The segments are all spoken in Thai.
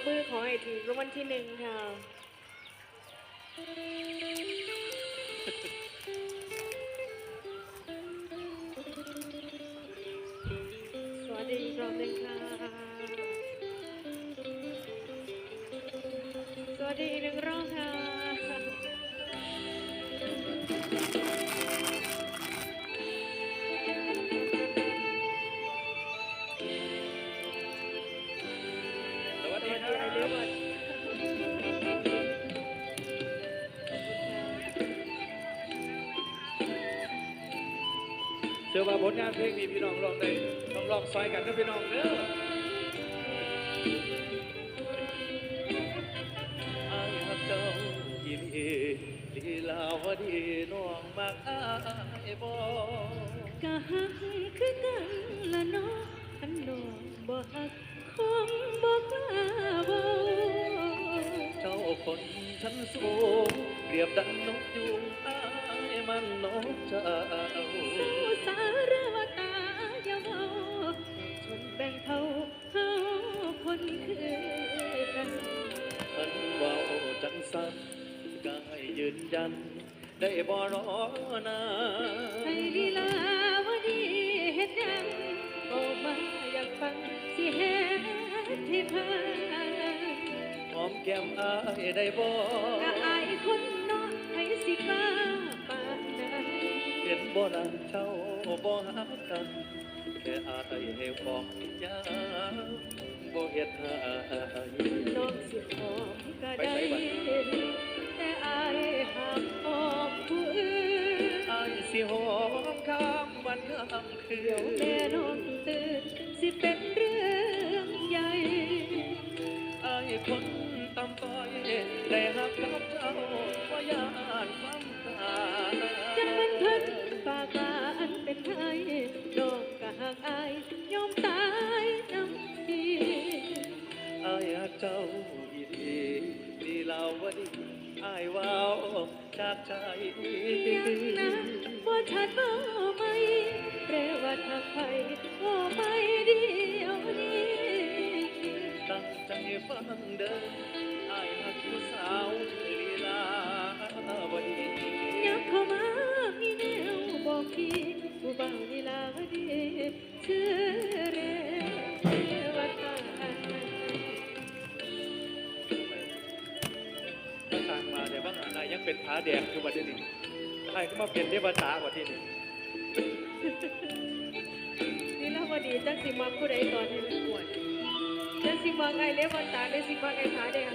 บมือขอให้ถึงรางวัลที่หนึ่งค่ะสวัสดีอีกรอบหนึ่งค่ะ สวัสดีอีกหนึ่งรอบค่ะ เชื่อว่าผลงานเพลงนี้พี่น้องร้องได้ต้องร้องซอยกันนะพี่น้องเด้ออายฮักเจ้าอีหลีลีลาวดีน้องมักอายบ่กะหักคือกันละเนาะอันน้องบ่หักคงบ่กล้าบ่เจ้าคนชั้นสูงเปรียบดังนกยูงอายมันนกจ้า สันก็ให้ยืนยัน ได้บ่รอนาให้ลีลาวดีเฮ็ดหยังบอกมาอยากฟังสิเฮ็ดที่พานหอมแก้มอายได้บ่กะอายคนเนาะให้สิกล้าปานนั้นเห็นบ่นางเจ้าบ่หากันแค่อายให้บอกยาบ่เฮ็ดให้น้องสิหอมก็ได้ นข้ามคืเดี๋ยวแม่น้องตื่นสิเป็นเรื่องใหญ่อายคนตำต้อยได้หักกับเจ้าบ่ยานความตาจังมันเพิ่นปากบานเป็นไทยน้องก็หักอายยอมตายน้ำทีอายหักเจ้าอีดีดีลาวดีอายว้าวจากใจยังนะบ่ชัดบ่ ว่าทางไปบ่ไปเดียวนี้ตั้งใจฟังเด้ออายหักผู้สาวลีลาวดียับเข้ามามีแนวบอกพี่ผู้บ่าวลีลาดีชื่อเรวตาถ้างมาเดี๋ยวบางอันอายยังเป็นผ้าแดงอยู่บัดนี้อายก็มาเป็นเทวดาบัดนี้ลีล ปีจังสิมาผู้ใดตอนนี้มันปวดจังสิมาไงเล็บวันตาหรือสิมาไงขาแดง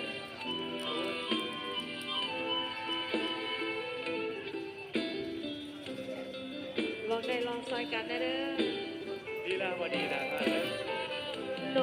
ลองได้ลองซอยกันนะเด้อลีลาวดีนะครับ